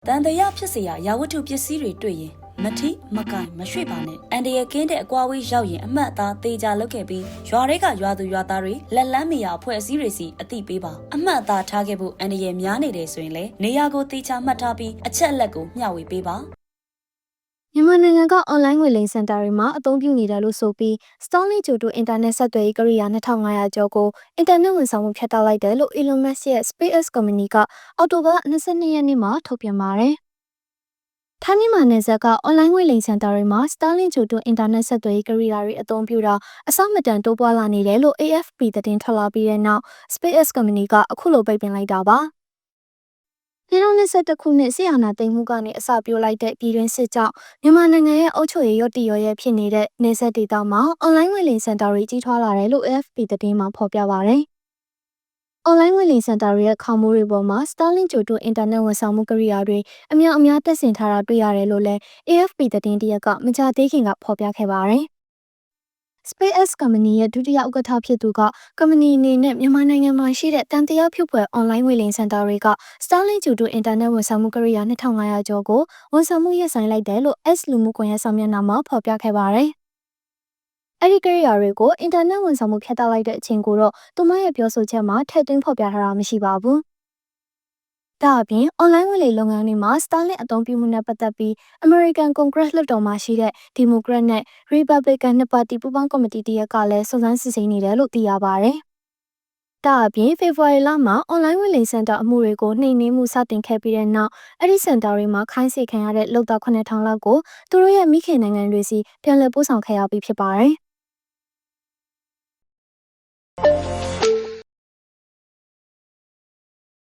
။တန်တရာဖြစ်စရာရာဝတ္ထုပစ္စည်းတွေတွေ့ရင်မထိမကင်မရွှေ့ပါနဲ့အန်ဒီရဲ့ကင်းတဲ့အကွာဝေးရောက်ရင်အမှတ်အသားသေးကြလောက်ခဲ့ပြီးရွာတွေကရွာသူရွာသားတွေလက်လန်းမရအဖွဲ့အစည်းတွေစီအတိပေးပါအမှတ်အသားထားခဲ့ဖို့အန်ဒီရဲ့များနေတယ်ဆိုရင်လေနေရာကိုသေချာမှတ်ထားပြီးအချက်အလက်ကိုမျှဝေပေးပါ မြန်မာနိုင်ငံက online ငွေလိမ်စင်တာတွေမှာအသုံးပြုနေတယ်လို့ဆိုပြီး Starlink ဂျိုတိုအင်တာနက်ဆက်သွယ်ရေးကိရိယာ2500ကျော်ကိုအင်တာနက်ဝန်ဆောင်မှုဖြတ်တောက်လိုက်တယ်လို့ Elon Musk ရဲ့ SpaceX Company ကအောက်တိုဘာ22ရက်နေ့မှာထုတ်ပြန်ပါတယ်။ထိုင်းမြန်မာနယ်စပ်က online ငွေလိမ်စင်တာတွေမှာ Starlink ဂျိုတိုအင်တာနက်ဆက်သွယ်ရေးကိရိယာတွေအသုံးပြုတာအစမတန်တိုးပွားလာနေတယ်လို့ AFP သတင်းထွက်လာပြီးတဲ့နောက် SpaceX Company ကအခုလိုပိတ်ပင်လိုက်တာပါ။ 2021ခုနှစ်ဆီယနာသိမ်းမှုကနေအစပြုလိုက်တဲ့ပြည်တွင်းစစ်ကြောင့်မြန်မာနိုင်ငံရဲ့အုပ်ချုပ်ရေးရော့တီရော်ရဲဖြစ်နေတဲ့နေဆက်ဒေသမှာ online ငွေလိမ်စင်တာတွေကြီးထွားလာတယ်လို့ AFP သတင်းမှာဖော်ပြပါရယ်။ online ငွေလိမ်စင်တာတွေရဲ့ခေါင်းမိုးတွေပေါ်မှာ Starlink ဂျိုတိုအင်တာနက်ဝန်ဆောင်မှုကိရိယာတွေအများအများတက်ဆင်ထားတာတွေ့ရတယ်လို့လည်း AFP သတင်းတရက်ကမကြသေးခင်ကဖော်ပြခဲ့ပါရယ်။ SpaceX Company ရဲ့ဒုတိယဥက္ကဋ္ဌဖြစ်သူက company အနေနဲ့မြန်မာနိုင်ငံမှာရှိတဲ့တန်တရားဖြုတ်ဖွဲ့ online ငွေလိမ်စင်တာတွေက Starlink ဂျူတိုအင်တာနက်ဝန်ဆောင်မှုကိရိယာ2500ကျော်ကိုဝန်ဆောင်မှုရပ်ဆိုင်းလိုက်တယ်လို့ S လူမှုကွန်ရက်ဆောင်မျက်နှာမှာဖော်ပြခဲ့ပါတယ်။အဲ့ဒီကိရိယာတွေကိုအင်တာနက်ဝန်ဆောင်မှုဖြတ်တောက်လိုက်တဲ့အချိန်ကိုတော့သူမရဲ့ပြောဆိုချက်မှာထည့်သွင်းဖော်ပြထားတာမရှိပါဘူး။ ဒါအပြင် online ငွေလိမ်လုပ်ငန်းတွေမှာ Starlink အသုံးပြုမှုနဲ့ပတ်သက်ပြီး American Congress လွှတ်တော်မှာရှိတဲ့ Democrat နဲ့ Republican နှစ်ပါတီပူးပေါင်းကော်မတီတရက်ကလည်းစုံစမ်းစစ်ဆေးနေတယ်လို့သိရပါဗျ။ဒါအပြင်ဖေဖော်ဝါရီလမှာ online ဝင်လိမ်စင်တာအမှုတွေကိုနှိမ်နင်းမှုစတင်ခဲ့ပြီးတဲ့နောက်အဲ့ဒီစင်တာတွေမှာခိုင်းစေခံရတဲ့လုံသား9000လောက်ကိုသူတို့ရဲ့မိခင်နိုင်ငံတွေစီပြန်လည်ပို့ဆောင်ခဲ့ရပြီးဖြစ်ပါတယ်။